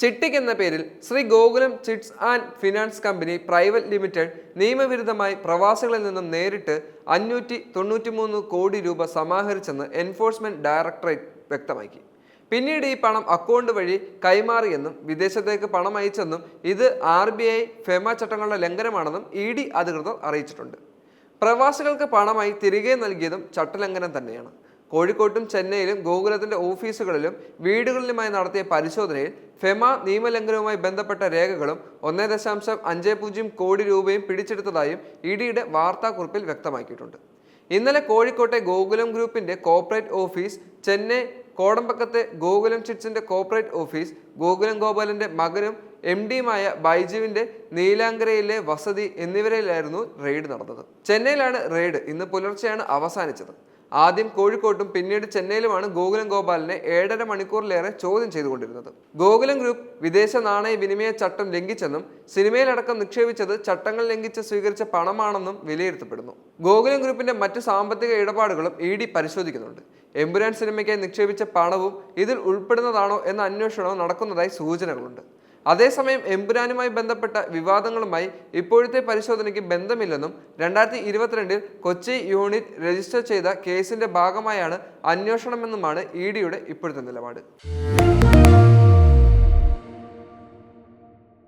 ചിട്ടിക്ക് എന്ന പേരിൽ Shri Gokulam chits and finance company private limited നിയമവിരുദ്ധമായി പ്രവാസികളിൽ നിന്നും നേരിട്ട് അഞ്ഞൂറ്റി കോടി രൂപ സമാഹരിച്ചെന്ന് എൻഫോഴ്സ്മെന്റ് ഡയറക്ടറേറ്റ് വ്യക്തമാക്കി. പിന്നീട് ഈ പണം അക്കൗണ്ട് വഴി കൈമാറിയെന്നും വിദേശത്തേക്ക് പണം അയച്ചെന്നും ഇത് ആർ ബി ഐ ഫെമ ചട്ടങ്ങളുടെ ലംഘനമാണെന്നും ഇ ഡി അധികൃതർ അറിയിച്ചിട്ടുണ്ട്. പ്രവാസികൾക്ക് പണമായി തിരികെ നൽകിയതും ചട്ടലംഘനം തന്നെയാണ്. കോഴിക്കോട്ടും ചെന്നൈയിലും ഗോകുലത്തിന്റെ ഓഫീസുകളിലും വീടുകളിലുമായി നടത്തിയ പരിശോധനയിൽ ഫെമ നിയമലംഘനവുമായി ബന്ധപ്പെട്ട രേഖകളും ഒന്നേ ദശാംശം അഞ്ച് പൂജ്യം കോടി രൂപയും പിടിച്ചെടുത്തതായും ഇഡിയുടെ ഡിയുടെ വാർത്താക്കുറിപ്പിൽ വ്യക്തമാക്കിയിട്ടുണ്ട്. ഇന്നലെ കോഴിക്കോട്ടെ ഗോകുലം ഗ്രൂപ്പിന്റെ കോർപ്പറേറ്റ് ഓഫീസ് ചെന്നൈ കോടമ്പക്കത്തെ ഗോകുലം ചിറ്റ്സിന്റെ കോർപ്പറേറ്റ് ഓഫീസ് ഗോകുലം ഗോപാലന്റെ മകനും എം ഡിയുമായ ബൈജുവിന്റെ നീലാങ്കരയിലെ വസതി എന്നിവരിലായിരുന്നു റെയ്ഡ് നടന്നത്. ചെന്നൈയിലാണ് റെയ്ഡ്. ഇന്ന് പുലർച്ചെയാണ് അവസാനിച്ചത്. ആദ്യം കോഴിക്കോട്ടും പിന്നീട് ചെന്നൈയിലുമാണ് ഗോകുലം ഗോപാലിനെ ഏഴര മണിക്കൂറിലേറെ ചോദ്യം ചെയ്തുകൊണ്ടിരുന്നത്. ഗോകുലം ഗ്രൂപ്പ് വിദേശ നാണയ വിനിമയ ചട്ടം ലംഘിച്ചെന്നും സിനിമയിലടക്കം നിക്ഷേപിച്ചത് ചട്ടങ്ങൾ ലംഘിച്ച് സ്വീകരിച്ച പണമാണെന്നും വിലയിരുത്തപ്പെടുന്നു. ഗോകുലം ഗ്രൂപ്പിന്റെ മറ്റ് സാമ്പത്തിക ഇടപാടുകളും ഇ ഡി പരിശോധിക്കുന്നുണ്ട്. എമ്പുരാൻ സിനിമയ്ക്കായി നിക്ഷേപിച്ച പണവും ഇതിൽ ഉൾപ്പെടുന്നതാണോ എന്ന അന്വേഷണവും നടക്കുന്നതായി സൂചനകളുണ്ട്. അതേസമയം എമ്പുരാനുമായി ബന്ധപ്പെട്ട വിവാദങ്ങളുമായി ഇപ്പോഴത്തെ പരിശോധനയ്ക്ക് ബന്ധമില്ലെന്നും രണ്ടായിരത്തി ഇരുപത്തിരണ്ടിൽ കൊച്ചി യൂണിറ്റ് രജിസ്റ്റർ ചെയ്ത കേസിന്റെ ഭാഗമായാണ് അന്വേഷണമെന്നുമാണ് ഇ ഡിയുടെ ഇപ്പോഴത്തെ നിലപാട്.